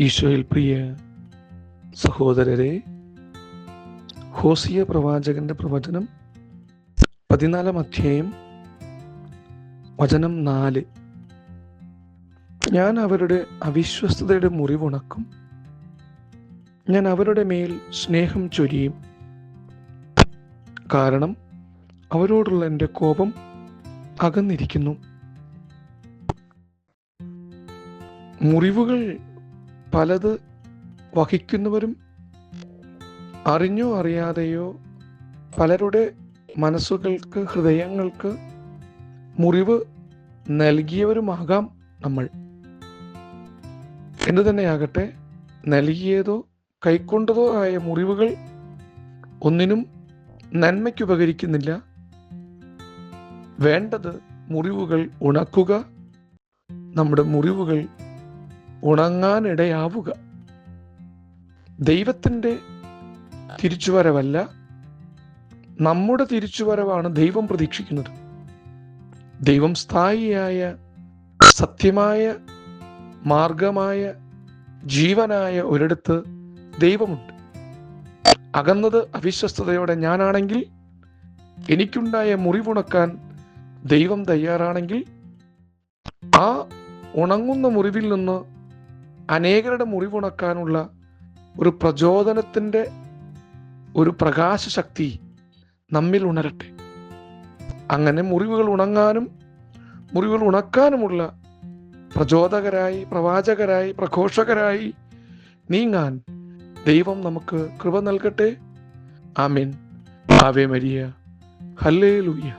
ഈശോയിൽ പ്രിയ സഹോദരരെ ഹോസിയ പ്രവാചകന്റെ പ്രവചനം പതിനാലാം അധ്യായം വചനം നാല്. ഞാൻ അവരുടെ അവിശ്വസ്തതയുടെ മുറിവുണക്കും. ഞാൻ അവരുടെ മേൽ സ്നേഹം ചൊരിയും. കാരണം അവരോടുള്ള എന്റെ കോപം അകന്നിരിക്കുന്നു. മുറിവുകൾ പലത് വഹിക്കുന്നവരും അറിഞ്ഞോ അറിയാതെയോ പലരുടെ മനസ്സുകൾക്ക് ഹൃദയങ്ങൾക്ക് മുറിവ് നൽകിയവരുമാകാം നമ്മൾ. എന്തു തന്നെയാകട്ടെ നൽകിയതോ കൈക്കൊണ്ടതോ ആയ മുറിവുകൾ ഒന്നിനും നന്മയ്ക്ക് ഉപകരിക്കുന്നില്ല. വേണ്ടത് മുറിവുകൾ ഉണക്കുക. നമ്മുടെ മുറിവുകൾ ഉണങ്ങാനിടയാവുക. ദൈവത്തിന്റെ തിരിച്ചുവരവല്ല നമ്മുടെ തിരിച്ചുവരവാണ് ദൈവം പ്രതീക്ഷിക്കുന്നത്. ദൈവം സ്ഥായിയായ സത്യമായ മാർഗമായ ജീവനായ ഒരിടത്ത് ദൈവമുണ്ട്. അകന്നത് അവിശ്വസ്തയോടെ ഞാനാണെങ്കിൽ എനിക്കുണ്ടായ മുറിവുണക്കാൻ ദൈവം തയ്യാറാണെങ്കിൽ ആ ഉണങ്ങുന്ന മുറിവിൽ നിന്ന് അനേകരുടെ മുറിവുണക്കാനുള്ള ഒരു പ്രചോദനത്തിന്റെ ഒരു പ്രകാശശക്തി നമ്മിൽ ഉണരട്ടെ. അങ്ങനെ മുറിവുകൾ ഉണങ്ങാനും മുറിവുകൾ ഉണക്കാനുമുള്ള പ്രചോദകരായി പ്രവാചകരായി പ്രഘോഷകരായി നീങ്ങാൻ ദൈവം നമുക്ക് കൃപ നൽകട്ടെ. ആമീൻ. ആവേ മരിയ ഹല്ലേ ലൂയ്യ